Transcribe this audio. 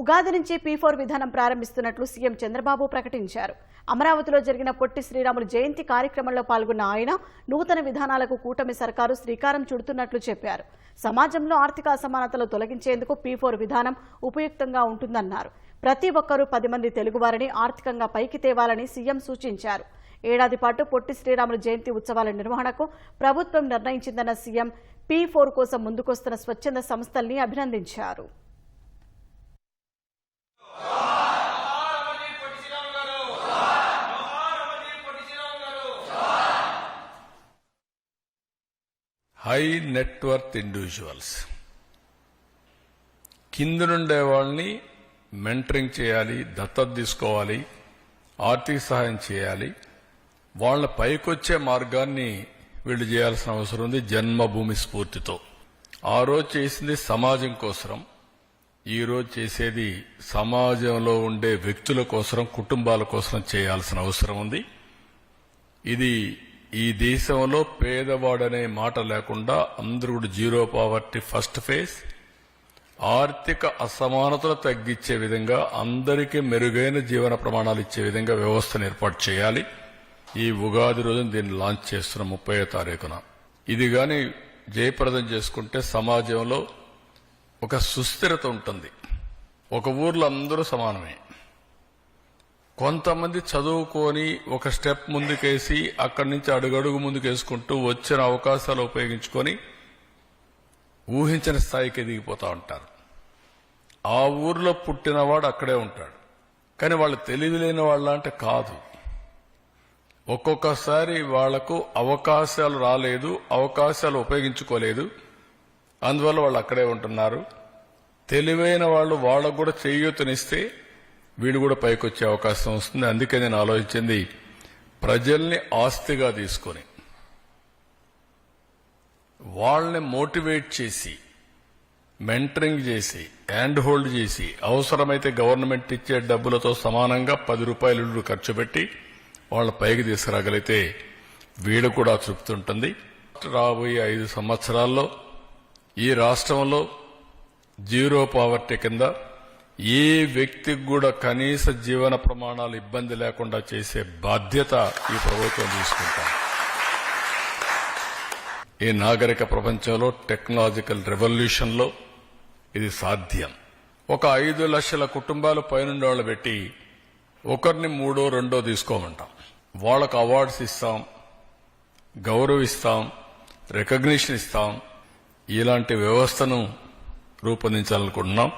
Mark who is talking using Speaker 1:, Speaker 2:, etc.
Speaker 1: ఉగాది నుంచి P four విధానం ప్రారంభిస్తున్నట్లు CM Chandrababu ప్రకటించారు. అమరావతిలో జరిగిన పొట్టి శ్రీరాములు జయంతి కార్యక్రమంలో పాల్గొన్న ఆయన నూతన విధానాలకు కూటమి సర్కారు శ్రీకారం చుడుతున్నట్లు చెప్పారు. సమాజంలో ఆర్థిక అసమానతలు తొలగించేందుకు పీ ఫోర్ విధానం ఉపయుక్తంగా ఉంటుందన్నారు. ప్రతి ఒక్కరూ పది మంది తెలుగువారిని ఆర్థికంగా పైకి తేవాలని సీఎం సూచించారు. ఏడాది పాటు పొట్టి శ్రీరాములు జయంతి ఉత్సవాల నిర్వహణకు ప్రభుత్వం నిర్ణయించిందన్న సీఎం పీ ఫోర్ కోసం ముందుకొస్తున్న స్వచ్ఛంద సంస్థల్ని అభినందించారు.
Speaker 2: High net worth individuals. కింద నుండే వాళ్ళని మెంటరింగ్ చేయాలి దత్తత తీసుకోవాలి ఆర్థిక సహాయం చేయాలి. వాళ్ళ పైకొచ్చే మార్గాన్ని వీళ్ళు చేయాల్సిన అవసరం ఉంది జన్మభూమి స్ఫూర్తితో. ఆ రోజు చేసింది సమాజం కోసరం. ఈ రోజు చేసేది సమాజంలో ఉండే వ్యక్తుల కోసరం కుటుంబాల కోసం చేయాల్సిన అవసరం ఉంది. ఇది ఈ దేశంలో పేదవాడనే మాట లేకుండా అందరూ కూడా జీరో పావర్టీ ఫస్ట్ ఫేజ్ ఆర్థిక అసమానతలు తగ్గించే విధంగా అందరికీ మెరుగైన జీవన ప్రమాణాలు ఇచ్చే విధంగా వ్యవస్థను ఏర్పాటు చేయాలి. ఈ ఉగాది రోజున దీన్ని లాంచ్ చేస్తున్న ముప్పై తారీఖున. ఇది గాని జయప్రదం చేసుకుంటే సమాజంలో ఒక సుస్థిరత ఉంటుంది. ఒక ఊర్లో అందరూ సమానమే. కొంతమంది చదువుకొని ఒక స్టెప్ ముందుకేసి అక్కడి నుంచి అడుగడుగు ముందుకేసుకుంటూ వచ్చిన అవకాశాలు ఉపయోగించుకొని ఊహించని స్థాయికి ఎదిగిపోతా ఉంటారు. ఆ ఊర్లో పుట్టినవాడు అక్కడే ఉంటాడు. కానీ వాళ్ళు తెలివి లేని వాళ్ళ అంటే కాదు. ఒక్కొక్కసారి వాళ్ళకు అవకాశాలు రాలేదు అవకాశాలు ఉపయోగించుకోలేదు. అందువల్ల వాళ్ళు అక్కడే ఉంటున్నారు. తెలివైన వాళ్ళు వాళ్ళకు కూడా చేయూతనిస్తే వీళ్ళు కూడా పైకొచ్చే అవకాశం వస్తుంది. అందుకే నేను ఆలోచించింది ప్రజల్ని ఆస్తిగా తీసుకొని వాళ్ళని మోటివేట్ చేసి మెంటరింగ్ చేసి హ్యాండ్ హోల్డ్ చేసి అవసరమైతే గవర్నమెంట్ ఇచ్చే డబ్బులతో సమానంగా పది రూపాయలు ఖర్చు పెట్టి వాళ్ళ పైకి తీసుకురాగలిగితే వీడు కూడా తృప్తి ఉంటుంది రాబోయే ఐదు సంవత్సరాల్లో ఈ రాష్ట్రంలో జీరో పావర్టీ కింద ఏ వ్యక్తికి కూడా కనీస జీవన ప్రమాణాలు ఇబ్బంది లేకుండా చేసే బాధ్యత ఈ ప్రభుత్వం తీసుకుంటాం. ఈ నాగరిక ప్రపంచంలో టెక్నాలజికల్ రెవల్యూషన్లో ఇది సాధ్యం. ఒక ఐదు లక్షల కుటుంబాలు పైనుండి వాళ్ళు పెట్టి ఒకరిని మూడో రెండో తీసుకోమంటాం. వాళ్ళకు అవార్డ్స్ ఇస్తాం గౌరవిస్తాం రికగ్నిషన్ ఇస్తాం. ఇలాంటి వ్యవస్థను రూపొందించాలనుకుంటున్నాం.